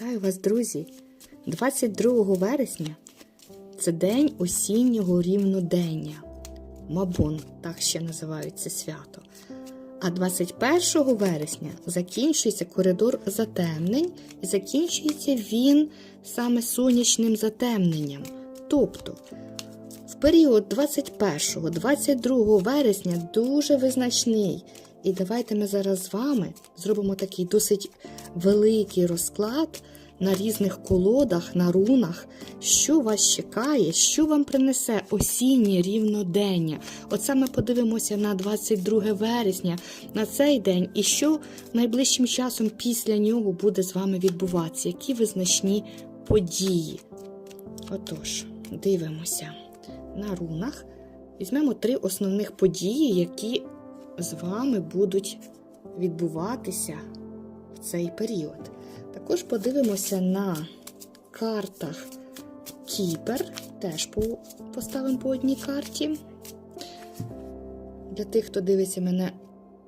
Вітаю вас, друзі! 22 вересня це день осіннього рівнодення. Мабон, так ще називають це свято. А 21 вересня закінчується коридор затемнень, і закінчується він саме сонячним затемненням. Тобто, в період 21-22 вересня дуже визначний. І давайте ми зараз з вами зробимо такий досить великий розклад на різних колодах, на рунах, що вас чекає, що вам принесе осіннє рівнодення. От саме подивимося на 22 вересня, на цей день, і що найближчим часом після нього буде з вами відбуватися, які визначні події. Отож, дивимося на рунах. Візьмемо три основних події, які з вами будуть відбуватися цей період. Також подивимося на картах Кіпер, теж поставимо по одній карті. Для тих, хто дивиться мене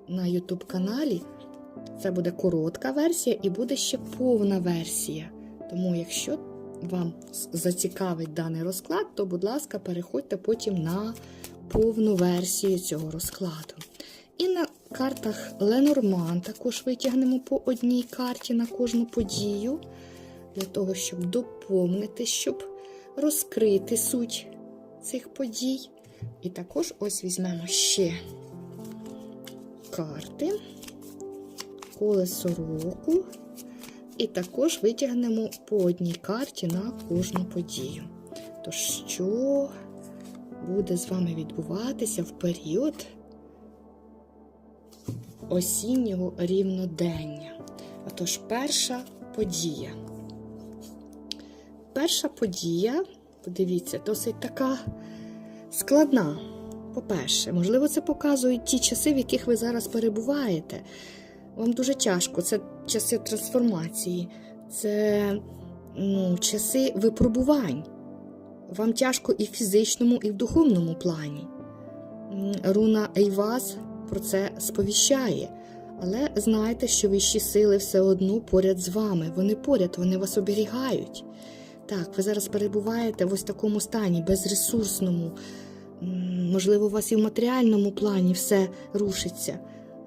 на YouTube каналі, це буде коротка версія і буде ще повна версія. Тому, якщо вам зацікавить даний розклад, то, будь ласка, переходьте потім на повну версію цього розкладу. І на картах Ленорман також витягнемо по одній карті на кожну подію, для того, щоб доповнити, щоб розкрити суть цих подій. І також ось візьмемо ще карти, колесо року. І також витягнемо по одній карті на кожну подію. То що буде з вами відбуватися в період осіннього рівнодення? Отож, перша подія. Перша подія, подивіться, досить така складна. По-перше, можливо, це показують ті часи, в яких ви зараз перебуваєте. Вам дуже тяжко, це часи трансформації, це ну, часи випробувань. Вам тяжко і в фізичному, і в духовному плані. Руна Ейваз про це сповіщає. Але знайте, що вищі сили все одно поряд з вами. Вони поряд, вони вас оберігають. Так, ви зараз перебуваєте в ось такому стані, безресурсному. Можливо, у вас і в матеріальному плані все рушиться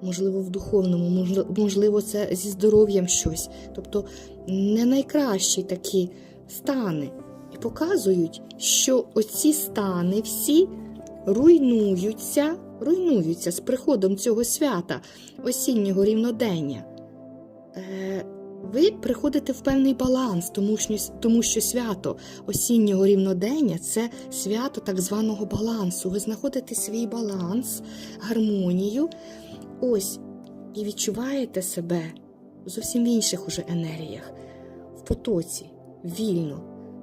можливо, в духовному, можливо, це зі здоров'ям щось. Тобто не найкращі такі стани. І показують, що оці стани всі руйнуються, руйнуються з приходом цього свята, осіннього рівнодення. Е, ви приходите в певний баланс, тому що, тому що свято осіннього рівнодення це свято так званого балансу. Ви знаходите свій баланс, гармонію, ось, і відчуваєте себе зовсім в інших уже енергіях, в потоці, вільно,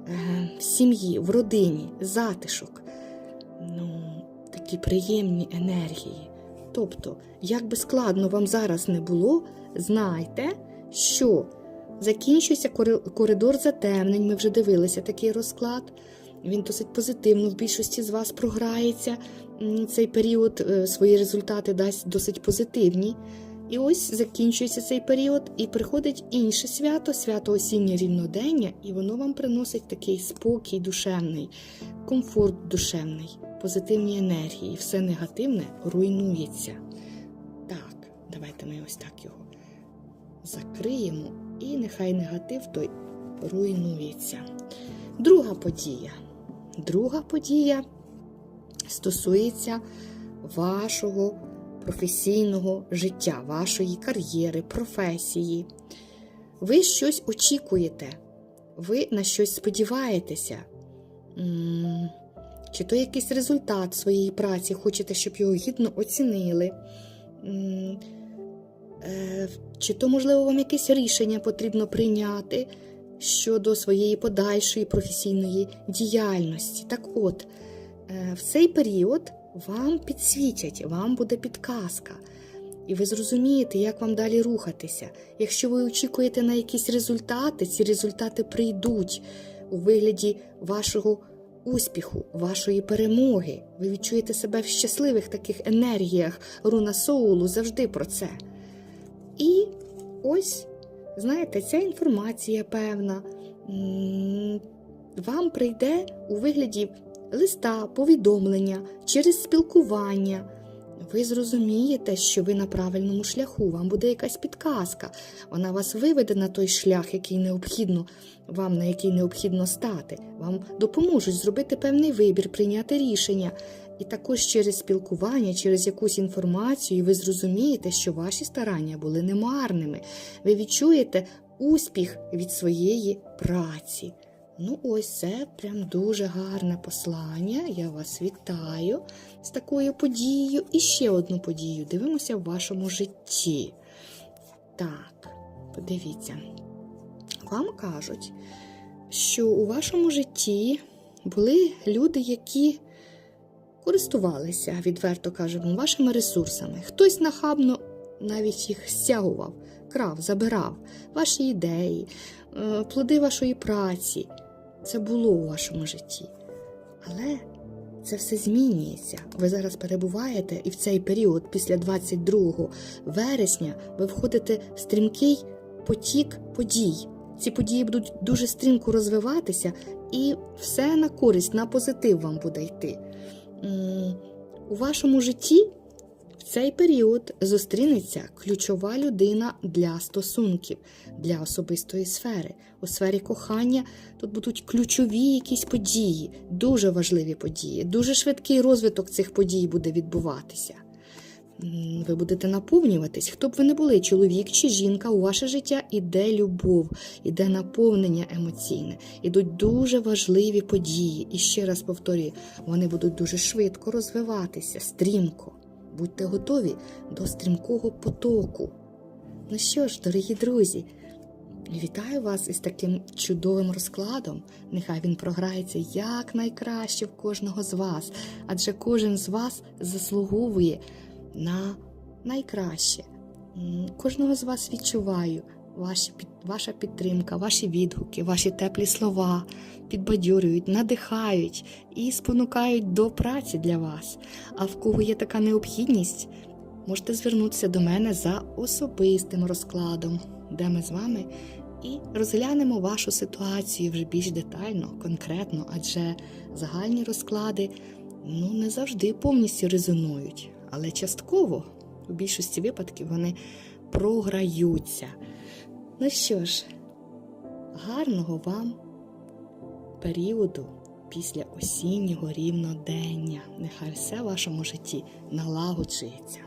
е, в сім'ї, в родині, затишок. Ну, такі приємні енергії. Тобто, як би складно вам зараз не було, знайте, що закінчується коридор затемнень. Ми вже дивилися такий розклад. Він досить позитивно в більшості з вас програється. Цей період е, свої результати дасть досить позитивні. І ось закінчується цей період, і приходить інше свято, свято осіннє рівнодення, і воно вам приносить такий спокій душевний, комфорт душевний, позитивні енергії. Все негативне руйнується. Так, давайте ми ось так його закриємо, і нехай негатив той руйнується. Друга подія. Друга подія стосується вашого професійного життя, вашої кар'єри, професії. Ви щось очікуєте, ви на щось сподіваєтеся. Чи то якийсь результат своєї праці, хочете, щоб його гідно оцінили. Е, Чи то, можливо, вам якесь рішення потрібно прийняти щодо своєї подальшої професійної діяльності. Так от, е, в цей період вам підсвітять, вам буде підказка. І ви зрозумієте, як вам далі рухатися. Якщо ви очікуєте на якісь результати, ці результати прийдуть у вигляді вашого успіху, вашої перемоги. Ви відчуєте себе в щасливих таких енергіях. Руна Соулу завжди про це. І ось знаєте, ця інформація певна вам прийде у вигляді листа, повідомлення, через спілкування. Ви зрозумієте, що ви на правильному шляху, вам буде якась підказка. Вона вас виведе на той шлях, який необхідно вам, на який необхідно стати. Вам допоможуть зробити певний вибір, прийняти рішення. І також через спілкування, через якусь інформацію, ви зрозумієте, що ваші старання були немарними. Ви відчуєте успіх від своєї праці. Ну, ось це прям дуже гарне послання. Я вас вітаю з такою подією. І ще одну подію. Дивимося в вашому житті. Так, подивіться. Вам кажуть, що у вашому житті були люди, які користувалися, відверто кажемо, вашими ресурсами. Хтось нахабно навіть їх стягував, крав, забирав ваші ідеї, е, плоди вашої праці. Це було у вашому житті. Але це все змінюється. Ви зараз перебуваєте, і в цей період, після 22 вересня, ви входите в стрімкий потік подій. Ці події будуть дуже стрімко розвиватися, і все на користь, на позитив вам буде йти. У вашому житті в цей період зустрінеться ключова людина для стосунків, для особистої сфери. У сфері кохання тут будуть ключові якісь події, дуже важливі події, дуже швидкий розвиток цих подій буде відбуватися. Ви будете наповнюватись, хто б ви не були, чоловік чи жінка, у ваше життя іде любов, іде наповнення емоційне, ідуть дуже важливі події. І ще раз повторюю, вони будуть дуже швидко розвиватися, стрімко. Будьте готові до стрімкого потоку. Ну що ж, дорогі друзі, вітаю вас із таким чудовим розкладом. Нехай він програється якнайкраще в кожного з вас, адже кожен з вас заслуговує на найкраще. Кожного з вас відчуваю ваші, ваша підтримка, ваші відгуки, ваші теплі слова підбадьорюють, надихають і спонукають до праці для вас. А в кого є така необхідність, можете звернутися до мене за особистим розкладом, де ми з вами і розглянемо вашу ситуацію вже більш детально, конкретно, адже загальні розклади ну, не завжди повністю резонують, але частково у більшості випадків вони програються. Ну що ж, гарного вам періоду після осіннього рівнодення. Нехай все в вашому житті налагоджується.